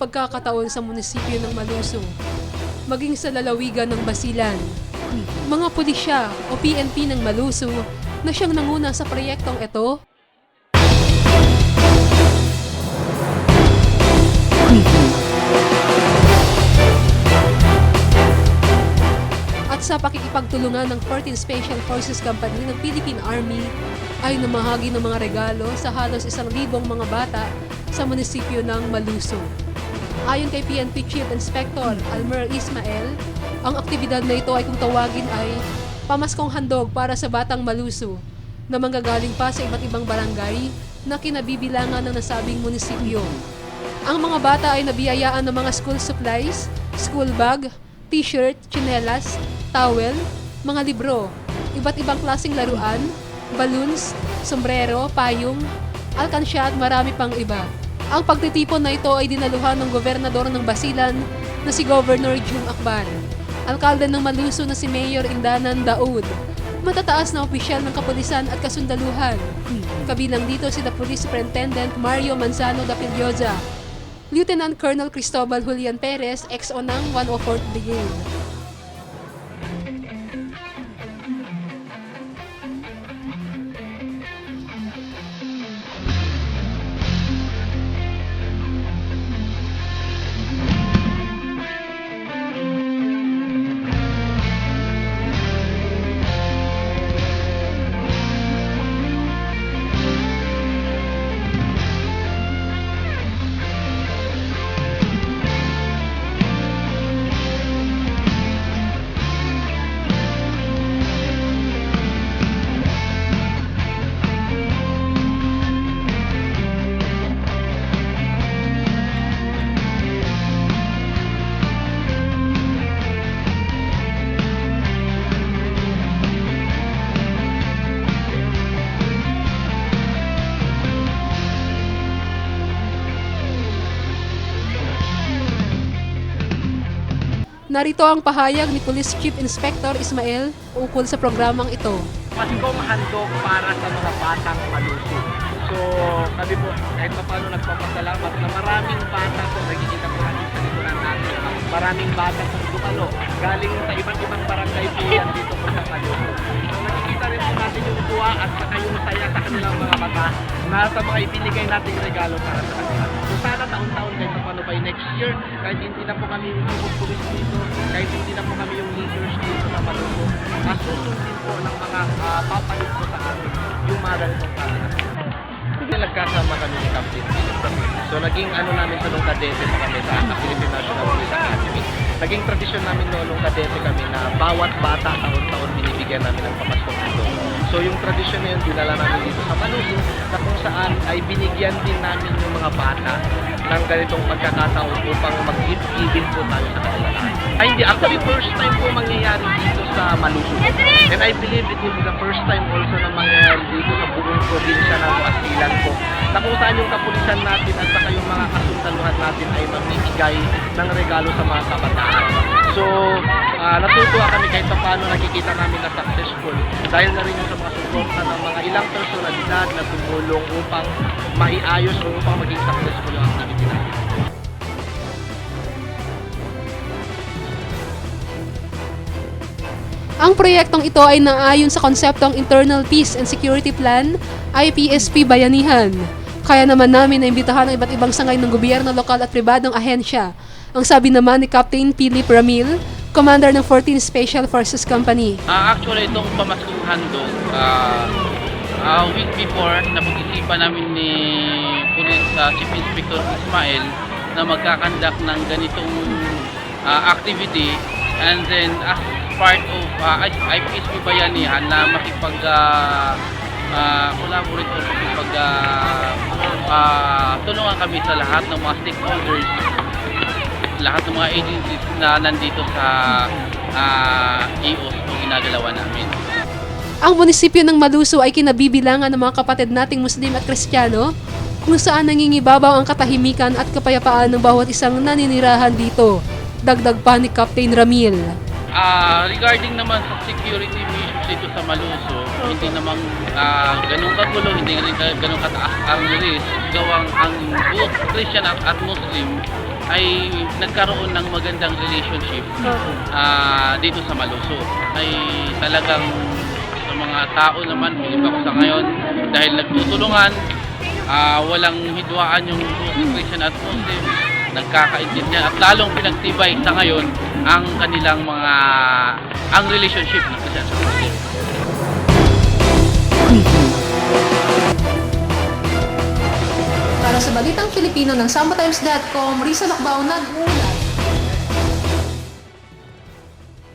pagkakataon sa munisipyo ng Maluso, maging sa lalawigan ng Basilan. Mga pulisya o PNP ng Maluso na siyang nanguna sa proyektong ito at sa pakikipagtulungan ng 14 Special Forces Company ng Philippine Army ay namahagi ng mga regalo sa halos isang libong mga bata sa munisipyo ng Maluso. Ayon kay PNP Chief Inspector Almer Ismael, ang aktibidad na ito ay kung tawagin ay pamaskong handog para sa batang Maluso na manggagaling pa sa iba't ibang barangay na kinabibilangan ng nasabing munisipyo. Ang mga bata ay nabiyayaan ng mga school supplies, school bag, t-shirt, tsinelas, towel, mga libro, iba't ibang klaseng laruan, balloons, sombrero, payong, alkansya at marami pang iba. Ang pagtitipon na ito ay dinaluhan ng gobernador ng Basilan na si Governor June Akbar, alkalde ng Maluso na si Mayor Indanan Daud, matataas na opisyal ng kapulisan at kasundaluhan. Kabilang dito si the Police Superintendent Mario Manzano da Pillosa, Lieutenant Colonel Cristobal Julian Perez, XO ng 104th Brigade. Narito ang pahayag ni Police Chief Inspector Ismael ukol sa programang ito. Masikong handog para sa mga batang maluso. So, kami po kahit pa paano nagpapasalamat na maraming bata po nagkikita po natin sa likuran natin. Maraming bata po dumalo. Galing sa iba't ibang barangay po yan dito po sa Maluso. So, nakikita rin po natin yung tuwa at saka yung saya sa kanilang mga mata na sa mga ibinigay nating regalo para sa kanila. So, sana taon-taon by next year, kahit hindi na po kami yung pulis dito, kahit hindi na po kami yung leaders dito sa Maluso, masusundin po ng mga uh, papalit po sa amin yung mga ganitong hindi nagkasama kami ni Captain. So naging ano namin to nung kadete pa kami sa Philippine National Police Academy. Naging tradisyon namin noon nung kadete kami na bawat bata taon-taon binibigyan namin ng pamaskong ito. So yung tradisyon na yun, dinala namin dito sa Maluso na kung saan ay binigyan din namin yung mga bata ng ganitong pagkakataon upang mag-give po tayo sa kanila lahat. Ay hindi, actually first time po mangyayari dito sa Maluso. And I believe it will be the first time also na mangyayari dito sa buong probinsya ng Basilan po. Na kung saan yung kapulisan natin at saka yung mga kasundaluhan natin ay mamimigay ng regalo sa mga kabataan. So, ah, natutuwa kami kahit pa paano nakikita namin na successful dahil na rin sa mga suporta ng mga ilang personalidad na tumulong upang maiayos o upang maging successful yung activity natin. Ang proyektong ito ay naayon sa konseptong Internal Peace and Security Plan, IPSP Bayanihan. Kaya naman namin na imbitahan ang iba't ibang sangay ng gobyerno, lokal at pribadong ahensya. Ang sabi naman ni Captain Philip Ramil, Commander ng 14 Special Forces Company. Ah, actually, itong pamaskong handog, ah ah, week before, napag-isipan namin ni Police ah, Chief Inspector Ismael na magkakandak ng ganitong ah, activity and then as part of ah, IPSP Bayanihan na makipag ah, ah, collaborate o makipag ah, ah, tulungan kami sa lahat ng mga stakeholders lahat ng mga agencies na nandito sa uh, EOS o ginagalawa namin. Ang munisipyo ng Maluso ay kinabibilangan ng mga kapatid nating Muslim at Kristiyano kung saan nangingibabaw ang katahimikan at kapayapaan ng bawat isang naninirahan dito. Dagdag pa ni Captain Ramil. Ah, regarding naman sa security issues dito sa Maluso, hindi naman ah, ganun kagulo, hindi rin ganun kataas ang risk. Gawang ang both Christian at, at Muslim ay nagkaroon ng magandang relationship ah, dito sa Maluso. Ay talagang sa mga tao naman, bilib ako sa ngayon, dahil nagtutulungan, ah, walang hidwaan yung Christian at Muslim, nagkakaintindihan at lalong pinagtibay sa ngayon ang kanilang mga ang relationship ng Christian at Muslim. Sa Balitang Filipino ng SambaTimes.com, Risa Lakbaw nag